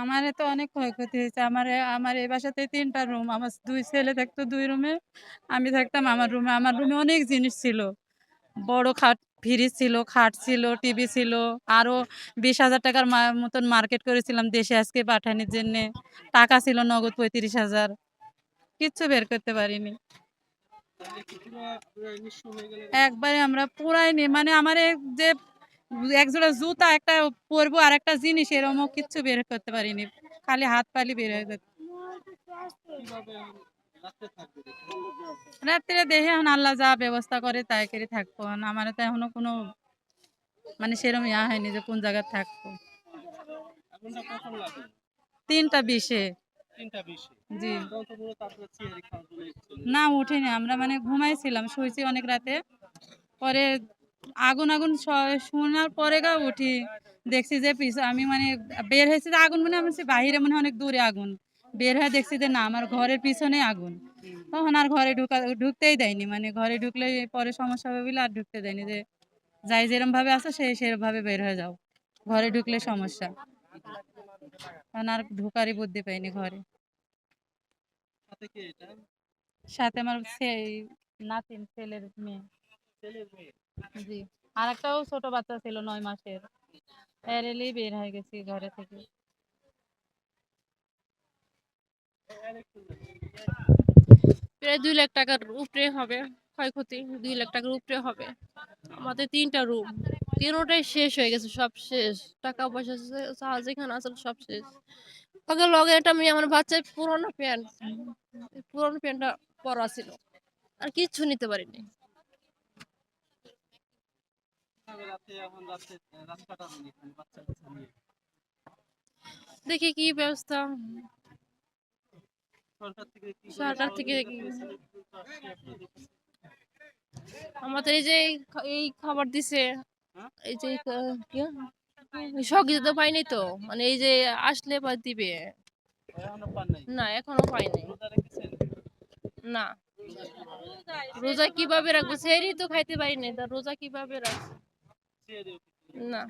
আমার তো অনেক ক্ষয়ক্ষতি হয়েছে। আমার আমার এই বাসাতে তিনটা রুম আমার দুই ছেলে থাকতো দুই রুমে আমি থাকতাম আমার রুমে আমার রুমে অনেক জিনিস ছিল। বড় খাট, ফ্রিজ ছিল, খাট ছিল, টিভি ছিল। আরও বিশ হাজার টাকার মতন মার্কেট করেছিলাম দেশে আজকে পাঠানোর জন্যে। টাকা ছিল নগদ পঁয়ত্রিশ হাজার। কিচ্ছু বের করতে পারিনি। একবারে আমরা পুরাই নি মানে আমার যে একজোড়া জুতা, একটা পরবো, আর একটা জিনিস এরকম কিচ্ছু বের করতে পারিনি। খালি হাত পালি বের হয়ে দেখুন? রাত্রে দেখে এখন আল্লাহ যা ব্যবস্থা করে, তাই করে থাকব। আমার তো এখনও কোনো মানে সেরকম ইয়া হয়নি যে কোন জায়গায় থাকব। তিনটা বিশে জি। না, উঠিনি। আমরা মানে ঘুমাইছিলাম, শুয়েছি অনেক রাতে। পরে আগুন আগুন শোনার পরে গা উঠি দেখছি যে পিছ আমি মানে বের হয়েছি যে আগুন মানে আমি বাহিরে মনে অনেক দূরে আগুন। বের হয়ে দেখছি যে না আমার ঘরের পিছনে আগুন। তখন আর ঘরে ঢুকা ঢুকতেই দেয়নি মানে ঘরে ঢুকলে পরে সমস্যা হবে বলে আর ঢুকতে দেয়নি যে যাই যেরম ভাবে আসো সে সেরম ভাবে বের হয়ে যাও। ঘরে ঢুকলে সমস্যা। তখন আর ঢুকারই বুদ্ধি পাইনি ঘরে। সাথে আমার সেই নাতিন ছেলের মেয়ে। জি। আর একটাও ছোট বাচ্চা ছিল নয় মাসের। এরেলেই বের হয়ে গেছি ঘরে থেকে। প্রায় দুই লাখ টাকার উপরে হবে, ক্ষয়ক্ষতি। দুই লাখ টাকার উপরে হবে। আমাদের তিনটা রুম তিনোটাই শেষ হয়ে গেছে, সব শেষ। টাকা পয়সা যেখানে আসলে সব শেষ। আগে লগে একটা মেয়ে আমার বাচ্চার পুরোনো প্যান্ট, পুরোনো প্যান্টটা পরা ছিল। আর কিচ্ছু নিতে পারিনি কীভাবে রাতে এখন রাতে রাত কাটাবেন এখানে বাচ্চা কাচ্চা নিয়ে দেখি কি ব্যবস্থা। সরকার থেকে। আমাদের এই যে এই খাবার দিছে হ্যাঁ? এই যে কি সহযোগিতা তো পাইনি তো মানে এই যে আসলে বা দিবে। না এখনও পাইনি না। রোজা কীভাবে রাখব? সেরি তো খাইতে পারি না তা রোজা কীভাবে রাখব? না।